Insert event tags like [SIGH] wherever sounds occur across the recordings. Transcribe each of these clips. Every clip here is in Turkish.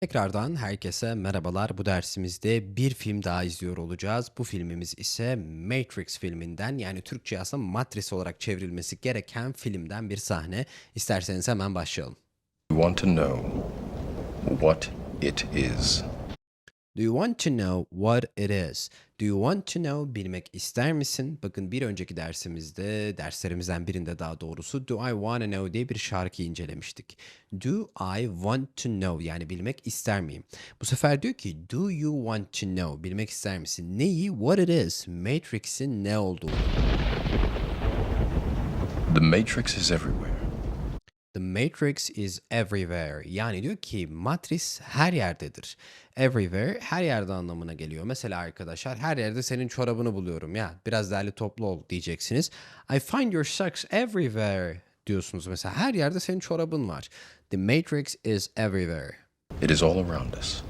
Tekrardan herkese merhabalar. Bu dersimizde bir film daha izliyor olacağız. Bu filmimiz ise Matrix filminden yani Türkçe aslında Matrix olarak çevrilmesi gereken filmden bir sahne. İsterseniz hemen başlayalım. You want to know what it is. Do you want to know what it is? Do you want to know bilmek ister misin? Bakın bir önceki dersimizde, derslerimizden birinde daha doğrusu Do I Wanna Know diye bir şarkı incelemiştik. Do I want to know yani bilmek ister miyim? Bu sefer diyor ki Do you want to know bilmek ister misin? Neyi? What it is? Matrix'in ne olduğunu. The Matrix is everywhere. The Matrix is everywhere. Yani diyor ki matris her yerdedir. Everywhere her yerde anlamına geliyor. Mesela arkadaşlar her yerde senin çorabını buluyorum ya. Biraz değerli toplu ol diyeceksiniz. I find your socks everywhere diyorsunuz mesela. Her yerde senin çorabın var. The Matrix is everywhere. It is all around us.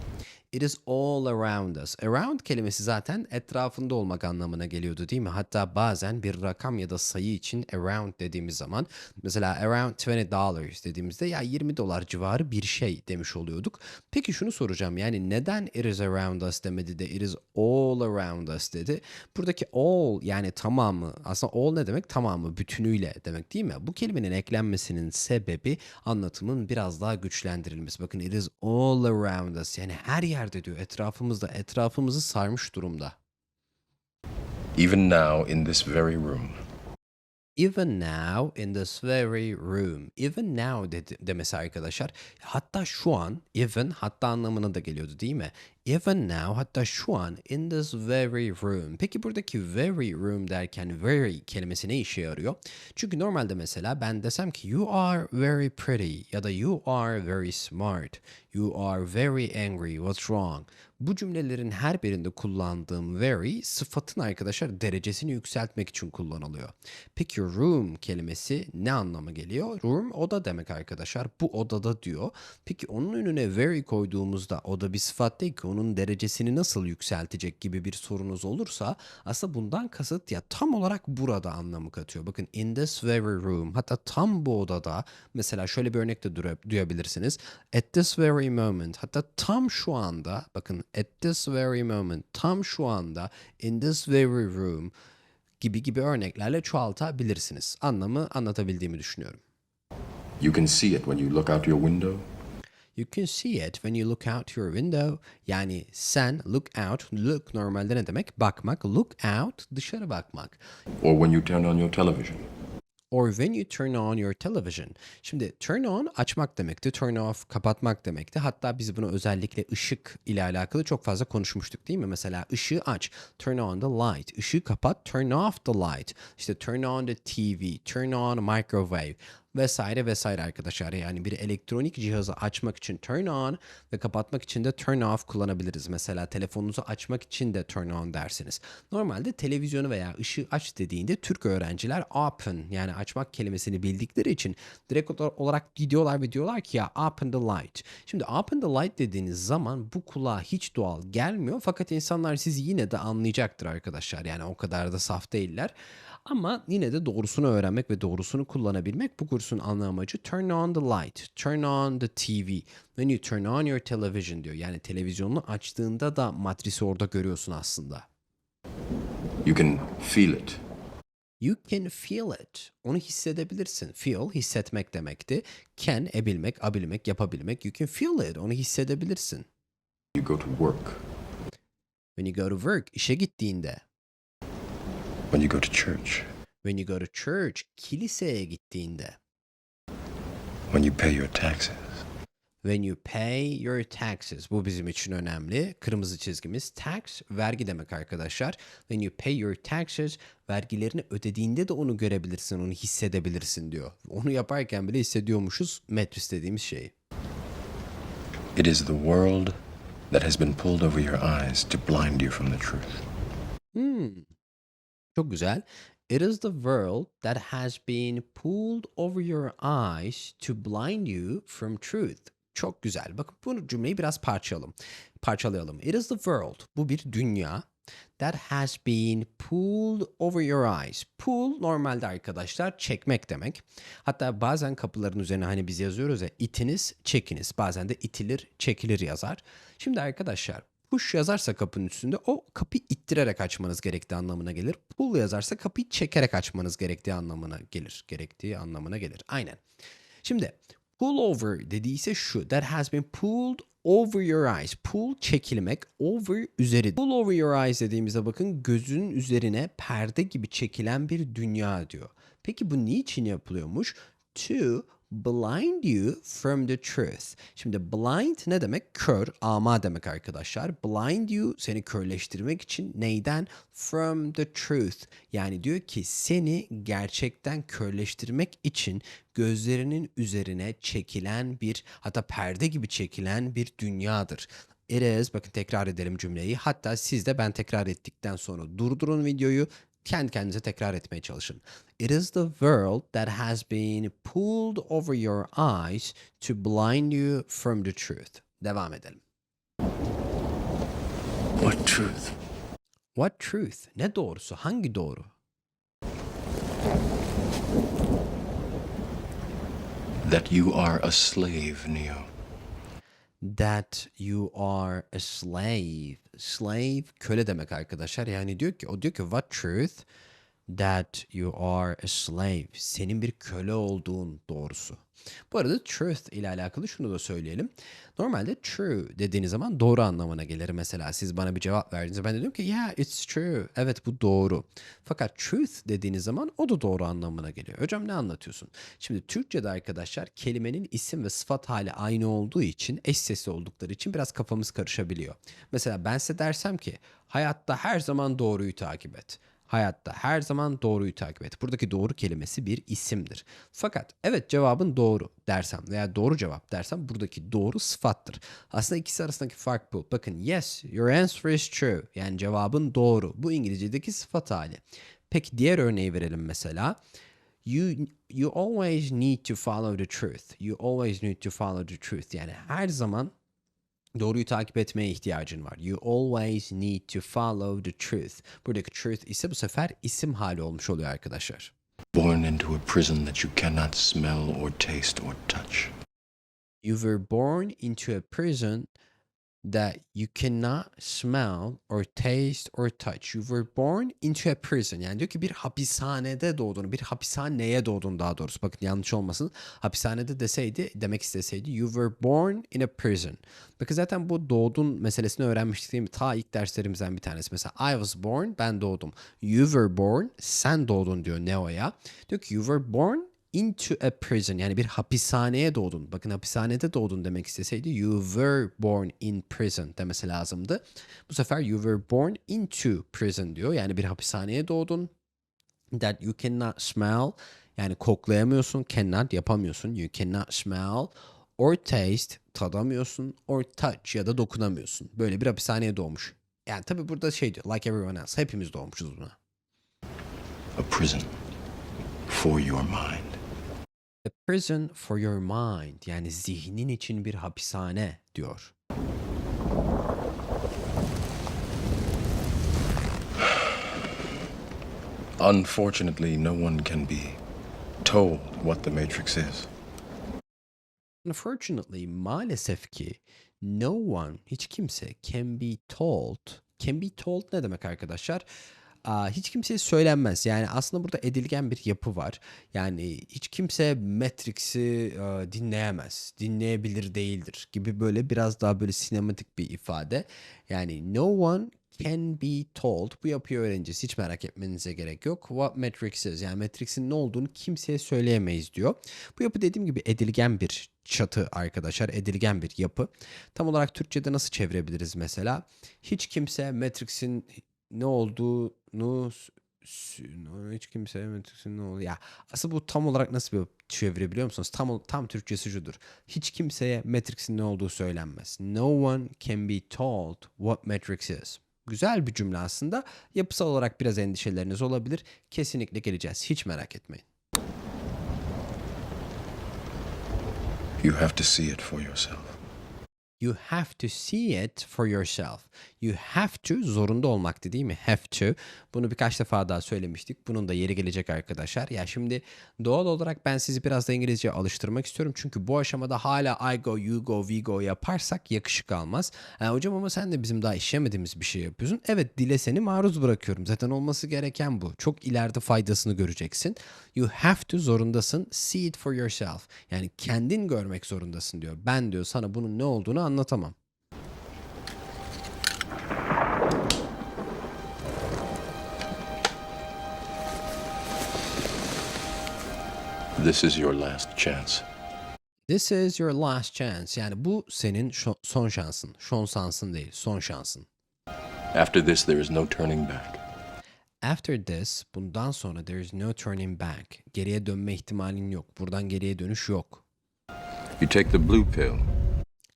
It is all around us. Around kelimesi zaten etrafında olmak anlamına geliyordu değil mi? Hatta bazen bir rakam ya da sayı için around dediğimiz zaman mesela around 20 dollars dediğimizde ya 20 dolar civarı bir şey demiş oluyorduk. Peki şunu soracağım yani neden it is around us demedi de it is all around us dedi? Buradaki all yani tamamı aslında all ne demek? Tamamı bütünüyle demek değil mi? Bu kelimenin eklenmesinin sebebi anlatımın biraz daha güçlendirilmesi. Bakın it is all around us yani her yerde diyor etrafımızda etrafımızı sarmış durumda. Even now, in this very room, Even now in this very room. Even now dedi, demesi arkadaşlar. Hatta şu an, even hatta anlamına da geliyordu değil mi? Even now hatta şu an in this very room. Peki buradaki very room derken very kelimesi ne işe yarıyor? Çünkü normalde mesela ben desem ki you are very pretty ya da you are very smart. You are very angry. What's wrong? Bu cümlelerin her birinde kullandığım very sıfatın arkadaşlar derecesini yükseltmek için kullanılıyor. Peki room kelimesi ne anlama geliyor? Room oda demek arkadaşlar. Bu odada diyor. Peki onun önüne very koyduğumuzda oda bir sıfat değil ki onun derecesini nasıl yükseltecek gibi bir sorunuz olursa aslında bundan kasıt ya tam olarak burada anlamı katıyor. Bakın in this very room hatta tam bu odada mesela şöyle bir örnek de duyabilirsiniz. At this very moment hatta tam şu anda bakın at this very moment tam şu anda in this very room gibi gibi örneklerle çoğaltabilirsiniz. Anlamı anlatabildiğimi düşünüyorum. you can see it when you look out your window. You can see it when you look out your window. Yani sen look out, look normalde ne demek? Bakmak, look out dışarı bakmak. Or when you turn on your television. Or when you turn on your television. Şimdi turn on açmak demekti. Turn off kapatmak demekti. Hatta biz bunu özellikle ışık ile alakalı çok fazla konuşmuştuk değil mi? Mesela ışığı aç. Turn on the light. Işığı kapat. Turn off the light. İşte turn on the TV. Turn on microwave vesaire vesaire arkadaşlar. Yani bir elektronik cihazı açmak için turn on ve kapatmak için de turn off kullanabiliriz. Mesela telefonunuzu açmak için de turn on dersiniz. Normalde televizyonu veya ışığı aç dediğinde Türk öğrenciler open yani açmak kelimesini bildikleri için direkt olarak gidiyorlar ve diyorlar ki ya open the light. Şimdi open the light dediğiniz zaman bu kulağa hiç doğal gelmiyor fakat insanlar sizi yine de anlayacaktır arkadaşlar. Yani o kadar da saf değiller. Ama yine de doğrusunu öğrenmek ve doğrusunu kullanabilmek bu kursun ana amacı turn on the light, turn on the TV. When you turn on your television diyor. Yani televizyonunu açtığında da matrisi orada görüyorsun aslında. You can feel it. You can feel it. Onu hissedebilirsin. Feel hissetmek demekti. Can ebilmek, abilmek, yapabilmek. You can feel it. Onu hissedebilirsin. You go to work. When you go to work, işe gittiğinde. When you go to church. When you go to church, kiliseye gittiğinde. When you pay your taxes. When you pay your taxes. Bu bizim için önemli. Kırmızı çizgimiz tax, vergi demek arkadaşlar. When you pay your taxes, vergilerini ödediğinde de onu görebilirsin, onu hissedebilirsin diyor. Onu yaparken bile hissediyormuşuz metris dediğimiz şeyi. It is the world that has been pulled over your eyes to blind you from the truth. Hmm. Çok güzel. It is the world that has been pulled over your eyes to blind you from truth. Çok güzel. Bakın bu cümleyi biraz parçalayalım. Parçalayalım. It is the world. Bu bir dünya. that has been pulled over your eyes. Pull normalde arkadaşlar çekmek demek. Hatta bazen kapıların üzerine hani biz yazıyoruz ya itiniz, çekiniz. Bazen de itilir, çekilir yazar. Şimdi arkadaşlar push yazarsa kapının üstünde o kapıyı ittirerek açmanız gerektiği anlamına gelir. Pull yazarsa kapıyı çekerek açmanız gerektiği anlamına gelir. Gerektiği anlamına gelir. Aynen. Şimdi pull over dediyse şu. That has been pulled over your eyes. Pull çekilmek, over üzeri. Pull over your eyes dediğimizde bakın gözünün üzerine perde gibi çekilen bir dünya diyor. Peki bu niçin yapılıyormuş? To blind you from the truth. Şimdi blind ne demek? Kör, ama demek arkadaşlar. Blind you seni körleştirmek için neyden? From the truth. Yani diyor ki seni gerçekten körleştirmek için gözlerinin üzerine çekilen bir hatta perde gibi çekilen bir dünyadır. It is, bakın tekrar edelim cümleyi. Hatta siz de ben tekrar ettikten sonra durdurun videoyu kendi kendinize tekrar etmeye çalışın. It is the world that has been pulled over your eyes to blind you from the truth. Devam edelim. What truth? What truth? Ne doğrusu? Hangi doğru? That you are a slave, Neo. That you are a slave. Slave köle demek arkadaşlar. Yani diyor ki o diyor ki what truth? That you are a slave. Senin bir köle olduğun doğrusu. Bu arada truth ile alakalı şunu da söyleyelim. Normalde true dediğiniz zaman doğru anlamına gelir. Mesela siz bana bir cevap verdiğinizde ben de diyorum ki yeah it's true. Evet bu doğru. Fakat truth dediğiniz zaman o da doğru anlamına geliyor. Hocam ne anlatıyorsun? Şimdi Türkçe'de arkadaşlar kelimenin isim ve sıfat hali aynı olduğu için eş sesli oldukları için biraz kafamız karışabiliyor. Mesela ben size dersem ki hayatta her zaman doğruyu takip et. Hayatta her zaman doğruyu takip et. Buradaki doğru kelimesi bir isimdir. Fakat evet cevabın doğru dersem veya doğru cevap dersem buradaki doğru sıfattır. Aslında ikisi arasındaki fark bu. Bakın yes your answer is true. Yani cevabın doğru. Bu İngilizce'deki sıfat hali. Peki diğer örneği verelim mesela. You you always need to follow the truth. You always need to follow the truth. Yani her zaman doğruyu takip etmeye ihtiyacın var. You always need to follow the truth. Buradaki truth ise bu sefer isim hali olmuş oluyor arkadaşlar. Born into a prison that you cannot smell or taste or touch. You were born into a prison that you cannot smell or taste or touch. You were born into a prison. Yani diyor ki bir hapishanede doğdun. Bir hapishaneye doğdun daha doğrusu. Bakın yanlış olmasın. Hapishanede deseydi, demek isteseydi you were born in a prison. Bakın zaten bu doğdun meselesini öğrenmiştik değil mi? Ta ilk derslerimizden bir tanesi. Mesela I was born, ben doğdum. You were born, sen doğdun diyor Neo'ya. Diyor ki you were born into a prison yani bir hapishaneye doğdun. Bakın hapishanede doğdun demek isteseydi you were born in prison demesi lazımdı. Bu sefer you were born into prison diyor. Yani bir hapishaneye doğdun. That you cannot smell yani koklayamıyorsun, cannot yapamıyorsun. You cannot smell or taste tadamıyorsun or touch ya da dokunamıyorsun. Böyle bir hapishaneye doğmuş. Yani tabi burada şey diyor like everyone else. Hepimiz doğmuşuz buna. A prison for your mind. Prison for your mind yani zihnin için bir hapishane diyor. Unfortunately, no one can be told what the Matrix is. Unfortunately maalesef ki no one hiç kimse can be told. Can be told ne demek arkadaşlar? Hiç kimseye söylenmez. Yani aslında burada edilgen bir yapı var. Yani hiç kimse Matrix'i e, dinleyemez. Dinleyebilir değildir gibi böyle biraz daha böyle sinematik bir ifade. Yani no one can be told. Bu yapıyı öğreneceğiz. Hiç merak etmenize gerek yok. What Matrix is. Yani Matrix'in ne olduğunu kimseye söyleyemeyiz diyor. Bu yapı dediğim gibi edilgen bir çatı arkadaşlar. Edilgen bir yapı. Tam olarak Türkçe'de nasıl çevirebiliriz mesela? Hiç kimse Matrix'in ne olduğunu hiç kimse ne olduğu ya aslında bu tam olarak nasıl bir çeviri biliyor musunuz? Tam tam Türkçesi şudur. Hiç kimseye Matrix'in ne olduğu söylenmez. No one can be told what Matrix is. Güzel bir cümle aslında. Yapısal olarak biraz endişeleriniz olabilir. Kesinlikle geleceğiz. Hiç merak etmeyin. You have to see it for yourself. You have to see it for yourself. You have to zorunda olmaktı değil mi? Have to. Bunu birkaç defa daha söylemiştik. Bunun da yeri gelecek arkadaşlar. Ya şimdi doğal olarak ben sizi biraz da İngilizce alıştırmak istiyorum. Çünkü bu aşamada hala I go, you go, we go yaparsak yakışık almaz. Ha, hocam ama sen de bizim daha işlemediğimiz bir şey yapıyorsun. Evet dile seni maruz bırakıyorum. Zaten olması gereken bu. Çok ileride faydasını göreceksin. You have to zorundasın. See it for yourself. Yani kendin görmek zorundasın diyor. Ben diyor sana bunun ne olduğunu anlatamam. This is your last chance. This is your last chance. Yani bu senin son şansın. Son şansın değil, son şansın. After this, there is no turning back. After this, bundan sonra there is no turning back. Geriye dönme ihtimalin yok. Buradan geriye dönüş yok. You take the blue pill.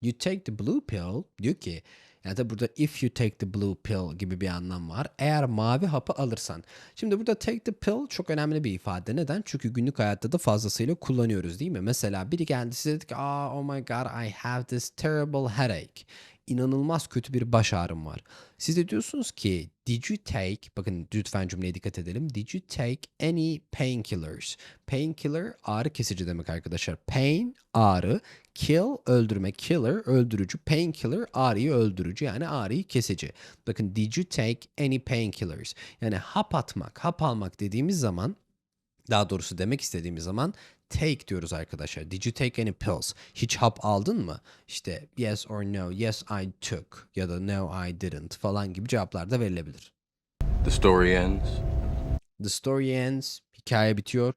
You take the blue pill diyor ki yani da burada if you take the blue pill gibi bir anlam var. Eğer mavi hapı alırsan. Şimdi burada take the pill çok önemli bir ifade. Neden? Çünkü günlük hayatta da fazlasıyla kullanıyoruz değil mi? Mesela biri geldi size dedi ki Aa, oh my god I have this terrible headache. İnanılmaz kötü bir baş ağrım var. Siz de diyorsunuz ki did you take bakın lütfen cümleye dikkat edelim. Did you take any painkillers? Painkiller ağrı kesici demek arkadaşlar. Pain ağrı, kill öldürme, killer öldürücü, painkiller ağrıyı öldürücü yani ağrıyı kesici. Bakın did you take any painkillers? Yani hap atmak, hap almak dediğimiz zaman daha doğrusu demek istediğimiz zaman take diyoruz arkadaşlar. Did you take any pills? Hiç hap aldın mı? İşte yes or no, yes I took ya da no I didn't falan gibi cevaplar da verilebilir. The story ends. The story ends, hikaye bitiyor.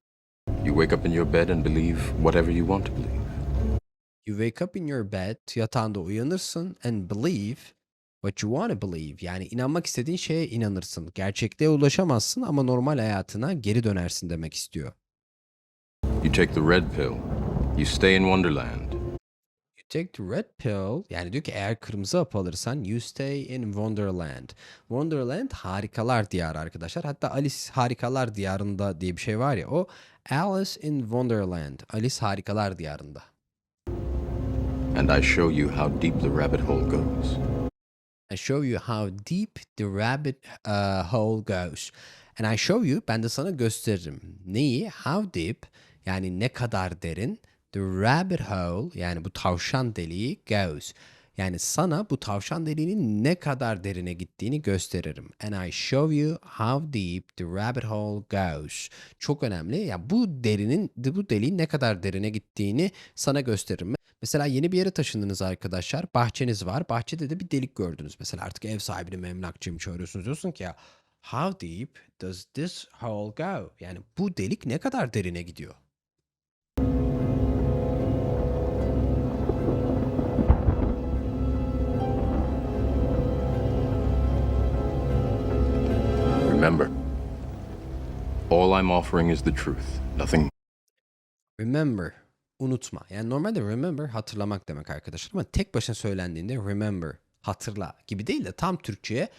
You wake up in your bed and believe whatever you want to believe. You wake up in your bed, yatağında uyanırsın and believe what you want to believe. Yani inanmak istediğin şeye inanırsın. Gerçekliğe ulaşamazsın ama normal hayatına geri dönersin demek istiyor. You take the red pill. You stay in Wonderland. You take the red pill. Yani diyor ki eğer kırmızı hap alırsan you stay in Wonderland. Wonderland harikalar diyarı arkadaşlar. Hatta Alice harikalar diyarında diye bir şey var ya o Alice in Wonderland. Alice harikalar diyarında. And I show you how deep the rabbit hole goes. I show you how deep the rabbit uh, hole goes. And I show you, ben de sana gösteririm. Neyi? How deep, yani ne kadar derin. The rabbit hole, yani bu tavşan deliği goes. Yani sana bu tavşan deliğinin ne kadar derine gittiğini gösteririm. And I show you how deep the rabbit hole goes. Çok önemli. Ya bu derinin, bu deliğin ne kadar derine gittiğini sana gösteririm. Mesela yeni bir yere taşındınız arkadaşlar. Bahçeniz var. Bahçede de bir delik gördünüz. Mesela artık ev sahibini mi emlakçıyı mı çağırıyorsunuz. Diyorsun ki ya how deep does this hole go? Yani bu delik ne kadar derine gidiyor? Remember, all I'm offering is the truth, nothing Remember. Unutma. Yani normalde remember hatırlamak demek arkadaşlar. Ama tek başına söylendiğinde remember hatırla gibi değil de tam Türkçe'ye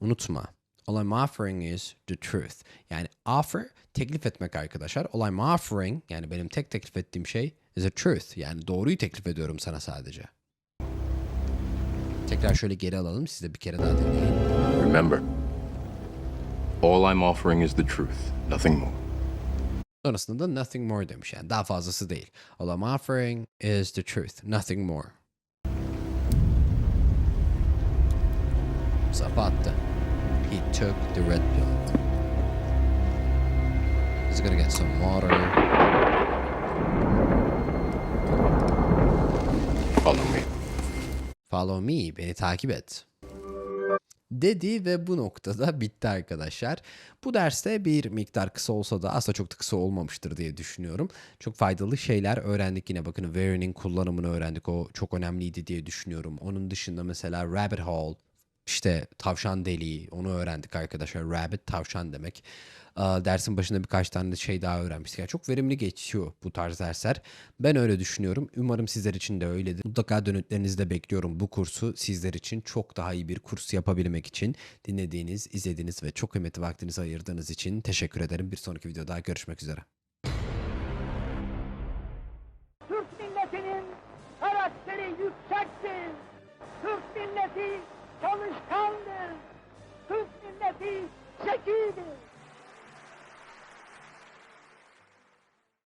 unutma. All I'm offering is the truth. Yani offer teklif etmek arkadaşlar. All I'm offering yani benim tek teklif ettiğim şey is the truth. Yani doğruyu teklif ediyorum sana sadece. Tekrar şöyle geri alalım. Siz de bir kere daha dinleyin. Remember, all I'm offering is the truth, nothing more. Sonrasında da nothing more demiş. Yani daha fazlası değil. All I'm offering is the truth. Nothing more. Sapı attı. He took the red pill. He's gonna get some water. Follow me. Follow me. Beni takip et. Dedi ve bu noktada [LAUGHS] bitti arkadaşlar. Bu derste bir miktar kısa olsa da aslında çok da kısa olmamıştır diye düşünüyorum. Çok faydalı şeyler öğrendik yine bakın where'nin kullanımını öğrendik. O çok önemliydi diye düşünüyorum. Onun dışında mesela rabbit hole işte tavşan deliği onu öğrendik arkadaşlar. Rabbit tavşan demek. Dersin başında birkaç tane şey daha öğrenmiştik. Yani çok verimli geçiyor bu tarz dersler. Ben öyle düşünüyorum. Umarım sizler için de öyledir. Mutlaka dönütlerinizi de bekliyorum bu kursu sizler için çok daha iyi bir kurs yapabilmek için. Dinlediğiniz, izlediğiniz ve çok kıymetli vaktinizi ayırdığınız için teşekkür ederim. Bir sonraki videoda görüşmek üzere. Türk milletinin karakteri yüksektir. milleti çalışkandır. Türk milleti zekidir.